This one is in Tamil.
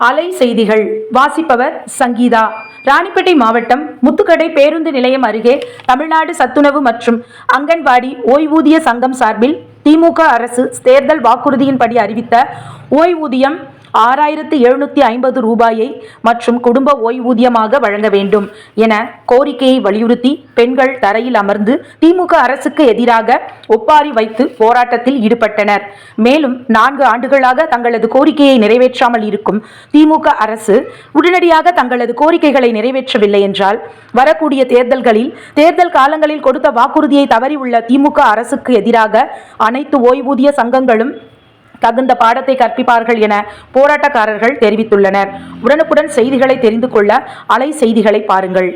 அலை செய்திகள் வாசிப்பவர் சங்கீதா. ராணிப்பேட்டை மாவட்டம் முத்துக்கடை பேருந்து நிலையம் அருகே தமிழ்நாடு சத்துணவு மற்றும் அங்கன்வாடி ஓய்வூதிய சங்கம் சார்பில் திமுக அரசு தேர்தல் வாக்குறுதியின்படி அறிவித்த ஓய்வூதியம் ஆறாயிரத்து எழுநூற்றி ஐம்பது ரூபாயை மற்றும் குடும்ப ஓய்வூதியமாக வழங்க வேண்டும் என கோரிக்கையை வலியுறுத்தி பெண்கள் தரையில் அமர்ந்து திமுக அரசுக்கு எதிராக ஒப்பாரி வைத்து போராட்டத்தில் ஈடுபட்டனர். மேலும் நான்கு ஆண்டுகளாக தங்களது கோரிக்கையை நிறைவேற்றாமல் இருக்கும் திமுக அரசு உடனடியாக தங்களது கோரிக்கைகளை நிறைவேற்றவில்லை என்றால் வரக்கூடிய தேர்தல்களில் தேர்தல் காலங்களில் கொடுத்த வாக்குறுதியை தவறியுள்ள திமுக அரசுக்கு எதிராக அனைத்து ஓய்வூதிய சங்கங்களும் தகுந்த பாடத்தை கற்பிப்பார்கள் என போராட்டக்காரர்கள் தெரிவித்துள்ளனர். உடனுக்குடன் செய்திகளை தெரிந்து கொள்ள அலை செய்திகளை பாருங்கள்.